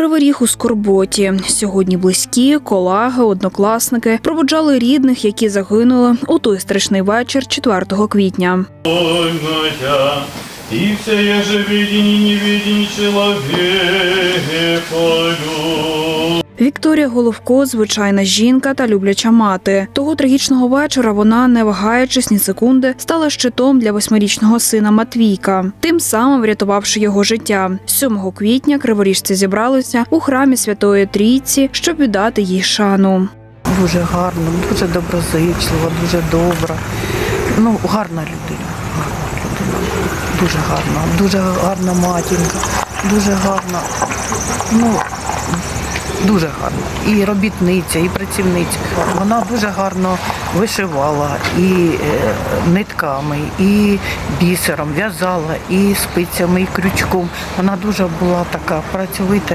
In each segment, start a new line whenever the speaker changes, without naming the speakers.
Кривий у скорботі. Сьогодні близькі, колеги, однокласники пробуджали рідних, які загинули у той страшний вечір 4 квітня.
Ой, моя, і все же видение и невидение человекою.
Вікторія Головко звичайна жінка та любляча мати. Того трагічного вечора вона, не вагаючись ні секунди, стала щитом для восьмирічного сина Матвійка, тим самим врятувавши його життя. 7 квітня криворіжці зібралися у храмі Святої Трійці, щоб віддати їй шану.
Дуже гарно, дуже доброзичлива, дуже добра. Ну, гарна людина. Гарна людина. Дуже гарна, дуже гарна матінка, дуже гарна. Ну, дуже гарно. І робітниця, і працівниця. Вона дуже гарно вишивала і е, нитками, і бісером в'язала, і спицями, і крючком. Вона дуже була така працьовита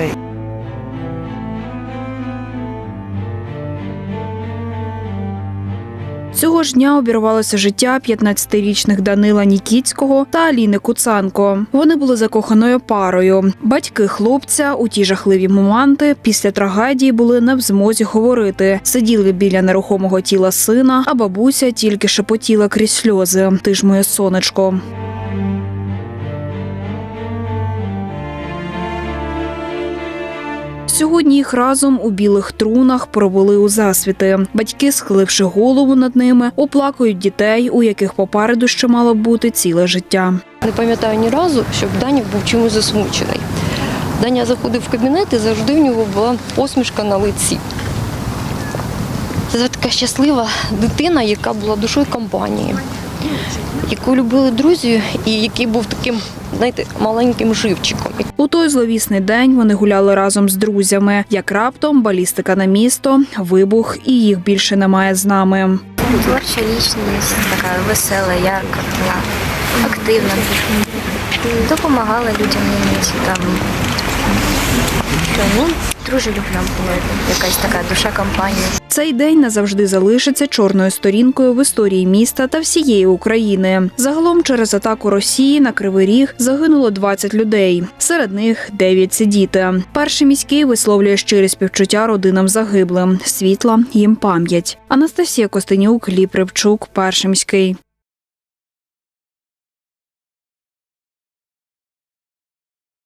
Цього ж дня обірвалося життя 15-річних Данила Нікіцького та Аліни Куцанко. Вони були закоханою парою. Батьки хлопця у ті жахливі моменти після трагедії були не в змозі говорити. Сиділи біля нерухомого тіла сина, а бабуся тільки шепотіла крізь сльози. Ти ж моє сонечко. Сьогодні їх разом у білих трунах провели у засвіти. Батьки, схиливши голову над ними, оплакують дітей, у яких попереду ще мало бути ціле життя.
Не пам'ятаю ні разу, щоб Даня був чимось засмучений. Даня заходив в кабінет і завжди в нього була посмішка на лиці. Це така щаслива дитина, яка була душою компанії, яку любили друзі і який був таким, знаєте, маленьким живчиком.
У той зловісний день вони гуляли разом з друзями. Як раптом балістика на місто, вибух, і їх більше немає з нами.
Творча лічність, така весела, ярка, активна. Допомагала людям там. Ну, дружелюбна була якась така душа компанії.
Цей день назавжди залишиться чорною сторінкою в історії міста та всієї України. Загалом через атаку Росії на Кривий Ріг загинуло 20 людей. Серед них 9 – це діти. Перший міський висловлює щирі співчуття родинам загиблим. Світла їм пам'ять. Анастасія Костенюк, Ліп Рибчук, перший міський.